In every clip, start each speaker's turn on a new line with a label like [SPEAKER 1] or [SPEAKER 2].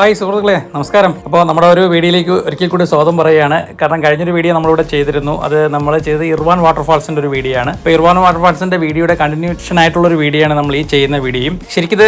[SPEAKER 1] Hi സുഹൃത്തുക്കളെ നമസ്കാരം. അപ്പോൾ നമ്മുടെ ഒരു വീഡിയോയിലേക്ക് ഒരിക്കൽ കൂടി സ്വാഗതം പറയുകയാണ്. കാരണം കഴിഞ്ഞൊരു വീഡിയോ നമ്മളിവിടെ ചെയ്തിരുന്നു. അത് നമ്മൾ ചെയ്ത് ഇർവാൻ വാട്ടർഫാൾസിന്റെ ഒരു വീഡിയോ ആണ്. അപ്പോൾ ഇർവാൻ വാട്ടർഫാൾസിന്റെ വീഡിയോയുടെ കണ്ടിന്യൂഷൻ ആയിട്ടുള്ള ഒരു വീഡിയോ ആണ് നമ്മൾ ഈ ചെയ്യുന്ന വീഡിയോയും ശരിക്കും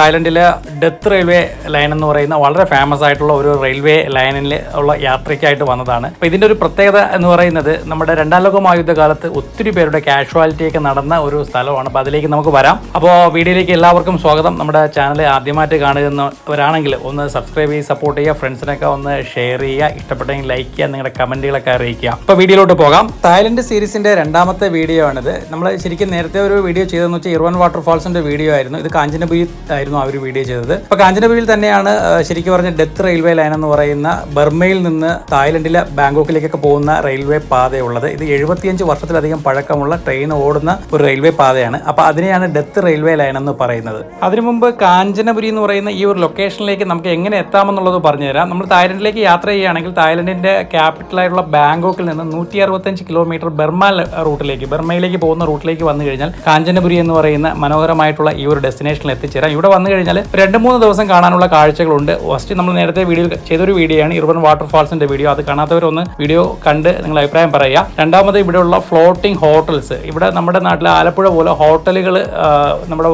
[SPEAKER 1] തായ്ലൻഡിലെ ഡെത്ത് റെയിൽവേ ലൈൻ എന്ന് പറയുന്ന വളരെ ഫേമസ് ആയിട്ടുള്ള ഒരു റെയിൽവേ ലൈനിൽ ഉള്ള യാത്രയ്ക്കായിട്ട് വന്നതാണ്. അപ്പോൾ ഇതിന്റെ ഒരു പ്രത്യേകത എന്ന് പറയുന്നത് നമ്മുടെ രണ്ടാം ലോക മഹായുദ്ധ കാലത്ത് ഒത്തിരി പേരുടെ കാഷ്വാലിറ്റിയൊക്കെ നടന്ന ഒരു സ്ഥലമാണ്. അപ്പോൾ അതിലേക്ക് നമുക്ക് വരാം. അപ്പോൾ വീഡിയോയിലേക്ക് എല്ലാവർക്കും സ്വാഗതം. നമ്മുടെ ചാനൽ ആദ്യമായിട്ട് കാണുന്നവരാണെങ്കിൽ ഒന്ന് സബ്സ്ക്രൈബ് ചെയ്യുക സപ്പോർട്ട് ചെയ്യുക ഫ്രണ്ട്സിനൊക്കെ ഒന്ന് ഷെയർ ചെയ്യുക ഇഷ്ടപ്പെട്ടെങ്കിൽ ലൈക്ക് ചെയ്യുക നിങ്ങളുടെ കമന്റുകളൊക്കെ അറിയിക്കുക. അപ്പോൾ വീഡിയോയിലോട്ട് പോകാം. തായ്ലൻഡ് സീരീസിന്റെ രണ്ടാമത്തെ വീഡിയോ ആണിത്. നമ്മൾ ശരിക്കും നേരത്തെ ഒരു വീഡിയോ ചെയ്തതെന്ന് വെച്ചാൽ ഇർവൻ വാട്ടർഫാൾസിന്റെ വീഡിയോ ആയിരുന്നു. ഇത് കാഞ്ചനപുരി ആയിരുന്നു അവർ വീഡിയോ ചെയ്തത്. അപ്പോൾ കാഞ്ചനപുരിയിൽ തന്നെയാണ് ശരിക്കും പറഞ്ഞ ഡെത്ത് റെയിൽവേ ലൈൻ എന്ന് പറയുന്ന ബർമയിൽ നിന്ന് തായ്ലൻഡിലെ ബാങ്കോക്കിലേക്കൊക്കെ പോകുന്ന റെയിൽവേ പാതയുള്ളത്. ഇത് എഴുപത്തിയഞ്ച് വർഷത്തിലധികം പഴക്കമുള്ള ട്രെയിൻ ഓടുന്ന ഒരു റെയിൽവേ പാതയാണ്. അപ്പോൾ അതിനെയാണ് ഡെത്ത് റെയിൽവേ ലൈൻ എന്ന് പറയുന്നത്. അതിനു മുമ്പ് കാഞ്ചനപുരി എന്ന് പറയുന്ന ഈ ഒരു ലൊക്കേഷനിലേക്ക് നമുക്ക് എങ്ങനെ എത്താമെന്നുള്ളത് പറഞ്ഞുതരാം. നമ്മൾ തായ്ലൻഡിലേക്ക് യാത്ര ചെയ്യുകയാണെങ്കിൽ തായ്ലൻഡിന്റെ ക്യാപിറ്റലായിട്ടുള്ള ബാങ്കോക്കിൽ നിന്ന് നൂറ്റി അറുപത്തഞ്ച് കിലോമീറ്റർ ബർമ റൂട്ടിലേക്ക് ബർമയിലേക്ക് പോകുന്ന റൂട്ടിലേക്ക് വന്നു കഴിഞ്ഞാൽ കാഞ്ചനപുരി എന്ന് പറയുന്ന മനോഹരമായിട്ടുള്ള ഈ ഒരു ഡെസ്റ്റിനേഷനിൽ എത്തിച്ചേരാം. ഇവിടെ വന്നു കഴിഞ്ഞാൽ രണ്ട് മൂന്ന് ദിവസം കാണാനുള്ള കാഴ്ചകളുണ്ട്. ഫസ്റ്റ് നമ്മൾ നേരത്തെ വീഡിയോ ചെയ്തൊരു വീഡിയോ ആണ് ഇർബൻ വാട്ടർഫാൾസിന്റെ വീഡിയോ അത് കാണാത്തവരൊന്ന് വീഡിയോ കണ്ട് നിങ്ങൾ അഭിപ്രായം പറയുക. രണ്ടാമത് ഇവിടെയുള്ള ഫ്ലോട്ടിംഗ് ഹോട്ടൽസ് ഇവിടെ നമ്മുടെ നാട്ടിലെ ആലപ്പുഴ പോലെ ഹോട്ടലുകൾ നമ്മുടെ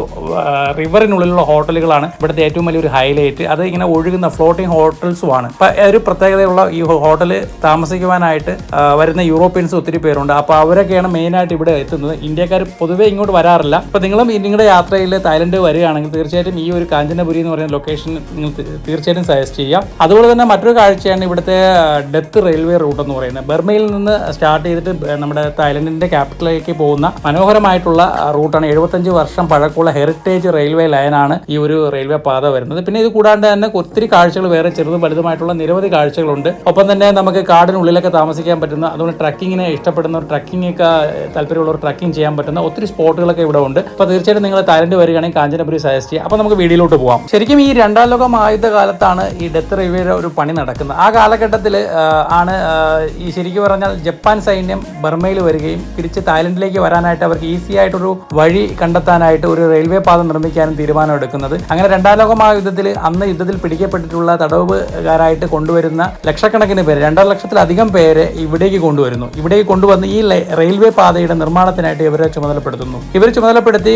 [SPEAKER 1] റിവറിനുള്ളിലുള്ള ഹോട്ടലുകളാണ് ഇവിടുത്തെ ഏറ്റവും വലിയൊരു ഹൈലൈറ്റ് അത് ഇങ്ങനെ ഒഴുകുന്ന ഫ്ലോട്ടിംഗ് ഹോട്ടൽസുമാണ് ഒരു പ്രത്യേകതയുള്ള ഈ ഹോട്ടൽ താമസിക്കുവാനായിട്ട് വരുന്ന യൂറോപ്യൻസ് ഒത്തിരി പേരുണ്ട്. അപ്പോൾ അവരൊക്കെയാണ് മെയിനായിട്ട് ഇവിടെ എത്തുന്നത്. ഇന്ത്യക്കാർ പൊതുവേ ഇങ്ങോട്ട് വരാറില്ല. അപ്പോൾ നിങ്ങളും നിങ്ങളുടെ യാത്രയിൽ തായ്ലൻഡ് വരികയാണെങ്കിൽ തീർച്ചയായിട്ടും ഈ ഒരു കാഞ്ചനപുരി എന്ന് പറയുന്ന ലൊക്കേഷൻ നിങ്ങൾ തീർച്ചയായിട്ടും സജസ്റ്റ് ചെയ്യാം. അതുപോലെ തന്നെ മറ്റൊരു കാഴ്ചയാണ് ഇവിടുത്തെ ഡെത്ത് റെയിൽവേ റൂട്ട് എന്ന് പറയുന്നത്. ബർമയിൽ നിന്ന് സ്റ്റാർട്ട് ചെയ്തിട്ട് നമ്മുടെ തായ്ലൻഡിന്റെ ക്യാപിറ്റലിലേക്ക് പോകുന്ന മനോഹരമായിട്ടുള്ള റൂട്ടാണ്. എഴുപത്തഞ്ച് വർഷം പഴക്കമുള്ള ഹെറിറ്റേജ് റെയിൽവേ ലൈനാണ് ഈ ഒരു റെയിൽവേ പാത വരുന്നത്. പിന്നെ ഇത് കൂടാണ്ട് തന്നെ ഒത്തിരി കാഴ്ചകൾ വേറെ ചെറുതും വലുതുമായിട്ടുള്ള നിരവധി കാഴ്ചകളുണ്ട്. ഒപ്പം തന്നെ നമുക്ക് കാടിനുള്ളിലൊക്കെ താമസിക്കാൻ പറ്റുന്ന അതുകൊണ്ട് ട്രക്കിങ്ങിനെ ഇഷ്ടപ്പെടുന്ന ഒരു ട്രക്കിംഗ് ഒക്കെ താല്പര്യമുള്ളവർ ട്രക്കിംഗ് ചെയ്യാൻ പറ്റുന്ന ഒത്തിരി സ്പോട്ടുകളൊക്കെ ഇവിടെ ഉണ്ട്. അപ്പോൾ തീർച്ചയായിട്ടും നിങ്ങൾ തായ്ലൻഡ് വരികയാണെങ്കിൽ കാഞ്ചനപുരി സജസ്റ്റ് ചെയ്യാം അപ്പോൾ നമുക്ക് വീഡിയോയിലോട്ട് പോകാം ശരിക്കും ഈ രണ്ടാം ലോക ആയുധ കാലത്താണ് ഈ ഡെത്ത് റെയിൽവേയുടെ ഒരു പണി നടക്കുന്നത്. ആ കാലഘട്ടത്തിൽ ആണ് ഈ ശരിക്കും പറഞ്ഞാൽ ജപ്പാൻ സൈന്യം ബർമയിൽ വരികയും തിരിച്ച് തായ്ലൻഡിലേക്ക് വരാനായിട്ട് അവർക്ക് ഈസി ആയിട്ടൊരു വഴി കണ്ടെത്താനായിട്ട് ഒരു റെയിൽവേ പാത നിർമ്മിക്കാനും തീരുമാനം എടുക്കുന്നത് അങ്ങനെ രണ്ടാം ലോക മഹായുദ്ധത്തിൽ അന്ന് യുദ്ധത്തിൽ പിടിക്കപ്പെട്ടിട്ടുള്ള തടവുകാരായിട്ട് കൊണ്ടുവരുന്ന ലക്ഷക്കണക്കിന് പേര് രണ്ടര ലക്ഷത്തിലധികം പേരെ ഇവിടേക്ക് കൊണ്ടുവരുന്നു. ഇവിടേക്ക് കൊണ്ടുവന്ന് ഈ റെയിൽവേ പാതയുടെ നിർമ്മാണത്തിനായിട്ട് ഇവരെ ചുമതലപ്പെടുത്തുന്നു. ഇവർ ചുമതലപ്പെടുത്തി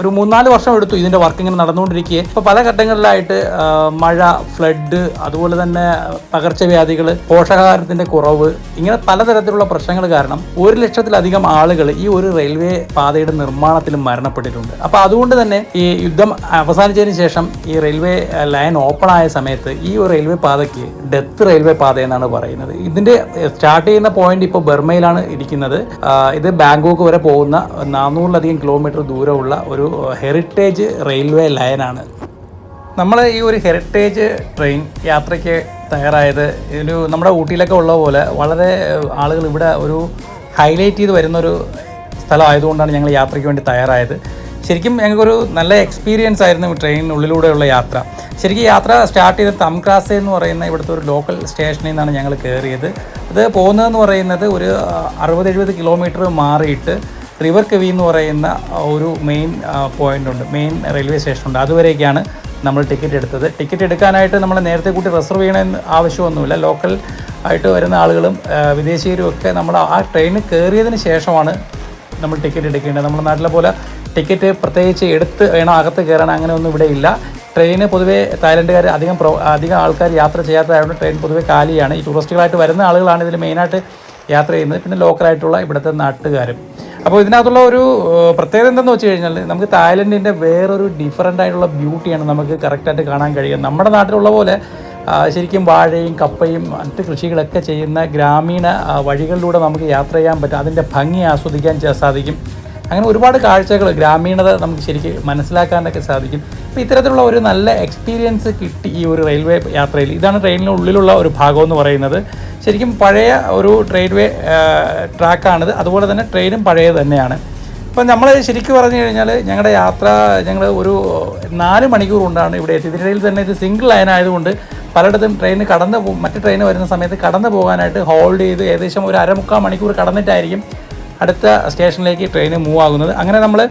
[SPEAKER 1] ഒരു മൂന്നാൽ വർഷം എടുത്തു ഇതിന്റെ വർക്ക് ഇങ്ങനെ നടന്നുകൊണ്ടിരിക്കുക ഇപ്പോൾ പല ഘട്ടങ്ങളിലായിട്ട് മഴ ഫ്ലഡ് അതുപോലെ തന്നെ പകർച്ചവ്യാധികൾ പോഷകാഹാരത്തിന്റെ കുറവ് ഇങ്ങനെ പലതരത്തിലുള്ള പ്രശ്നങ്ങൾ കാരണം ഒരു ലക്ഷത്തിലധികം ആളുകൾ ഈ ഒരു റെയിൽവേ പാതയുടെ നിർമ്മാണത്തിൽ മരണപ്പെട്ടിട്ടുണ്ട്. അപ്പോൾ അതുകൊണ്ട് തന്നെ ഈ യുദ്ധം അവസാനിച്ചതിന് ശേഷം ഈ റെയിൽവേ ലൈൻ ഓപ്പൺ ആയ സമയത്ത് ഈ ഒരു റെയിൽവേ പാതയ്ക്ക് ഡെത്ത് റെയിൽവേ പാത എന്നാണ് പറയുന്നത്. ഇതിന്റെ സ്റ്റാർട്ട് ചെയ്യുന്ന പോയിന്റ് ഇപ്പോൾ ബർമയിലാണ് ഇരിക്കുന്നത്. ഇത് ബാങ്കോക്ക് വരെ പോകുന്ന നാനൂറിലധികം കിലോമീറ്റർ ദൂരമുള്ള ഒരു ഹെറിറ്റേജ് റെയിൽവേ ലൈനാണ്. നമ്മൾ ഈ ഒരു ഹെറിറ്റേജ് ട്രെയിൻ യാത്രയ്ക്ക് തയ്യാറായത് ഒരു നമ്മുടെ ഊട്ടിയിലൊക്കെ ഉള്ള പോലെ വളരെ ആളുകൾ ഇവിടെ ഒരു ഹൈലൈറ്റ് ചെയ്ത് വരുന്നൊരു സ്ഥലമായതുകൊണ്ടാണ് ഞങ്ങൾ യാത്രയ്ക്ക് വേണ്ടി തയ്യാറായത്. ശരിക്കും ഞങ്ങൾക്കൊരു നല്ല എക്സ്പീരിയൻസ് ആയിരുന്നു ട്രെയിനിനുള്ളിലൂടെയുള്ള യാത്ര. ശരിക്കും യാത്ര സ്റ്റാർട്ട് ചെയ്ത് തംക്രാസെ എന്ന് പറയുന്ന ഇവിടുത്തെ ഒരു ലോക്കൽ സ്റ്റേഷനിൽ നിന്നാണ് ഞങ്ങൾ കയറിയത്. ഇത് പോകുന്നതെന്ന് പറയുന്നത് ഒരു അറുപത് എഴുപത് കിലോമീറ്റർ മാറിയിട്ട് റിവർ കവി എന്ന് പറയുന്ന ഒരു മെയിൻ പോയിന്റ് ഉണ്ട്. മെയിൻ റെയിൽവേ സ്റ്റേഷൻ ഉണ്ട്. അതുവരേക്കാണ് നമ്മൾ ടിക്കറ്റ് എടുത്തത്. ടിക്കറ്റ് എടുക്കാനായിട്ട് നമ്മൾ നേരത്തെ കൂട്ടി റിസർവ് ചെയ്യണമെന്ന് ആവശ്യമൊന്നുമില്ല. ലോക്കൽ ആയിട്ട് വരുന്ന ആളുകളും വിദേശീയരും ഒക്കെ നമ്മൾ ആ ട്രെയിനിൽ കയറിയതിന് ശേഷമാണ് നമ്മൾ ടിക്കറ്റ് എടുക്കേണ്ടത്. നമ്മുടെ നാട്ടിലെ പോലെ ടിക്കറ്റ് പ്രത്യേകിച്ച് എടുത്ത് വേണം അകത്ത് കയറാൻ അങ്ങനെ ഒന്നും ഇവിടെ ഇല്ല. ട്രെയിന് പൊതുവേ തായ്ലൻഡുകാർ അധികം പ്രോ അധികം ആൾക്കാർ യാത്ര ചെയ്യാത്തതായതുകൊണ്ട് ട്രെയിൻ പൊതുവേ കാലിയാണ്. ഈ ടൂറിസ്റ്റുകളായിട്ട് വരുന്ന ആളുകളാണ് ഇതിൽ മെയിനായിട്ട് യാത്ര ചെയ്യുന്നത്. പിന്നെ ലോക്കലായിട്ടുള്ള ഇവിടുത്തെ നാട്ടുകാരും. അപ്പോൾ ഇതിനകത്തുള്ള ഒരു പ്രത്യേകത എന്തെന്ന് വെച്ച് കഴിഞ്ഞാൽ നമുക്ക് തായ്ലൻഡിന്റെ വേറൊരു ഡിഫറന്റ് ആയിട്ടുള്ള ബ്യൂട്ടിയാണ് നമുക്ക് കറക്റ്റായിട്ട് കാണാൻ കഴിയുക. നമ്മുടെ നാട്ടിലുള്ള പോലെ ശരിക്കും വാഴയും കപ്പയും മറ്റ് കൃഷികളൊക്കെ ചെയ്യുന്ന ഗ്രാമീണ വഴികളിലൂടെ നമുക്ക് യാത്ര ചെയ്യാൻ പറ്റും. അതിന്റെ ഭംഗി ആസ്വദിക്കാൻ സാധിക്കും. അങ്ങനെ ഒരുപാട് കാഴ്ചകൾ ഗ്രാമീണത നമുക്ക് ശരിക്കും മനസ്സിലാക്കാനൊക്കെ സാധിക്കും. അപ്പോൾ ഇത്തരത്തിലുള്ള ഒരു നല്ല എക്സ്പീരിയൻസ് കിട്ടി ഈ ഒരു റെയിൽവേ യാത്രയിൽ. ഇതാണ് ട്രെയിനിന് ഉള്ളിലുള്ള ഒരു ഭാഗം എന്ന് പറയുന്നത്. ശരിക്കും പഴയ ഒരു റെയിൽവേ ട്രാക്കാണിത് അതുപോലെ തന്നെ ട്രെയിനും പഴയ തന്നെയാണ്. ഇപ്പം നമ്മൾ ശരിക്കും പറഞ്ഞു കഴിഞ്ഞാൽ ഞങ്ങളുടെ യാത്ര ഞങ്ങൾ ഒരു നാല് മണിക്കൂർ കൊണ്ടാണ് ഇവിടെ എത്തിയത്. ഇതിനിടയിൽ തന്നെ ഇത് സിംഗിൾ ലൈൻ ആയതുകൊണ്ട് പലയിടത്തും ട്രെയിൻ കടന്ന് മറ്റ് ട്രെയിൻ വരുന്ന സമയത്ത് കടന്നു പോകാനായിട്ട് ഹോൾഡ് ചെയ്ത് ഏകദേശം ഒരു അരമുക്കാൽ മണിക്കൂർ കടന്നിട്ടായിരിക്കും അടുത്ത സ്റ്റേഷനിലേക്ക് ട്രെയിൻ മൂവ് ആകുന്നത്. അങ്ങനെ നമ്മൾ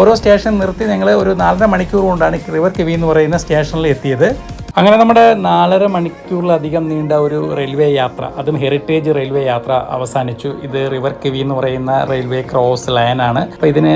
[SPEAKER 1] ഓരോ സ്റ്റേഷൻ നിർത്തി ഞങ്ങൾ ഒരു നാലര മണിക്കൂർ കൊണ്ടാണ് റിവർ കെവി എന്ന് പറയുന്ന സ്റ്റേഷനിൽ എത്തിയത്. അങ്ങനെ നമ്മുടെ നാലര മണിക്കൂറിലധികം നീണ്ട ഒരു റെയിൽവേ യാത്ര അതും ഹെറിറ്റേജ് റെയിൽവേ യാത്ര അവസാനിച്ചു. ഇത് റിവർ കിവി എന്ന് പറയുന്ന റെയിൽവേ ക്രോസ് ആണ്. അപ്പോൾ ഇതിന്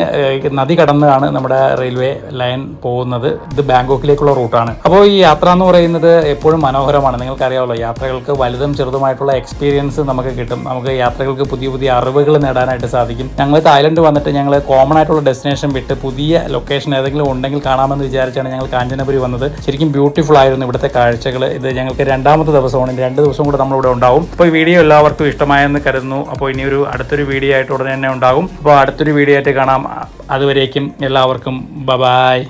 [SPEAKER 1] നദി കടന്നാണ് നമ്മുടെ റെയിൽവേ ലൈൻ പോകുന്നത്. ഇത് ബാങ്കോക്കിലേക്കുള്ള റൂട്ടാണ് അപ്പോൾ ഈ യാത്ര എന്ന് പറയുന്നത് എപ്പോഴും മനോഹരമാണ്. നിങ്ങൾക്കറിയാമല്ലോ യാത്രകൾക്ക് വലുതും ചെറുതുമായിട്ടുള്ള എക്സ്പീരിയൻസ് നമുക്ക് കിട്ടും. നമുക്ക് യാത്രകൾക്ക് പുതിയ പുതിയ അറിവുകൾ നേടാനായിട്ട് സാധിക്കും. ഞങ്ങൾ തായ്ലൻഡ് വന്നിട്ട് ഞങ്ങൾ കോമൺ ആയിട്ടുള്ള ഡെസ്റ്റിനേഷൻ വിട്ട് പുതിയ ലൊക്കേഷൻ ഏതെങ്കിലും ഉണ്ടെങ്കിൽ കാണാമെന്ന് വിചാരിച്ചാണ് ഞങ്ങൾ കാഞ്ചനപുരി വന്നത്. ശരിക്കും ബ്യൂട്ടിഫുൾ ആയിരുന്നു ഇവിടുത്തെ കാഴ്ചകൾ ഇത് ഞങ്ങൾക്ക് രണ്ടാമത്തെ ദിവസമാണ്. രണ്ട് ദിവസം കൂടെ നമ്മളിവിടെ ഉണ്ടാവും. അപ്പോൾ ഈ വീഡിയോ എല്ലാവർക്കും ഇഷ്ടമായെന്ന് കരുതുന്നു. അപ്പോൾ ഇനി ഒരു അടുത്തൊരു വീഡിയോ ആയിട്ട് ഉടനെ തന്നെ ഉണ്ടാകും. അപ്പോൾ അടുത്തൊരു വീഡിയോ ആയിട്ട് കാണാം. അതുവരേക്കും എല്ലാവർക്കും. ബ ബായ്.